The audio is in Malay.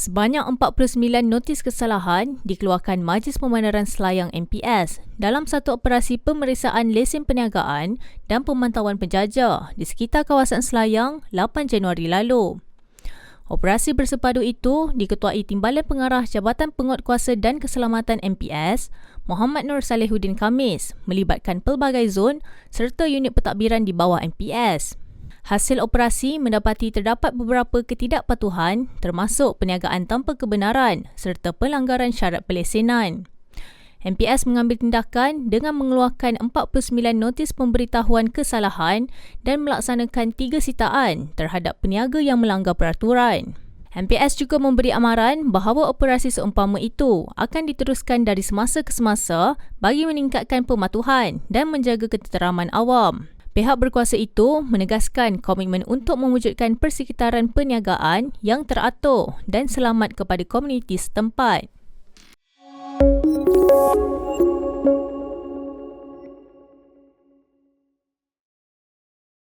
Sebanyak 49 notis kesalahan dikeluarkan Majlis Pemandaran Selayang MPS dalam satu operasi pemeriksaan lesen perniagaan dan pemantauan penjaja di sekitar kawasan Selayang 8 Januari lalu. Operasi bersepadu itu diketuai Timbalan Pengarah Jabatan Penguatkuasa dan Keselamatan MPS, Muhammad Nur Salihuddin Kamis, melibatkan pelbagai zon serta unit pentadbiran di bawah MPS. Hasil operasi mendapati terdapat beberapa ketidakpatuhan termasuk perniagaan tanpa kebenaran serta pelanggaran syarat pelesenan. MPS mengambil tindakan dengan mengeluarkan 49 notis pemberitahuan kesalahan dan melaksanakan tiga sitaan terhadap peniaga yang melanggar peraturan. MPS juga memberi amaran bahawa operasi seumpama itu akan diteruskan dari semasa ke semasa bagi meningkatkan pematuhan dan menjaga ketenteraman awam. Pihak berkuasa itu menegaskan komitmen untuk mewujudkan persekitaran perniagaan yang teratur dan selamat kepada komuniti setempat.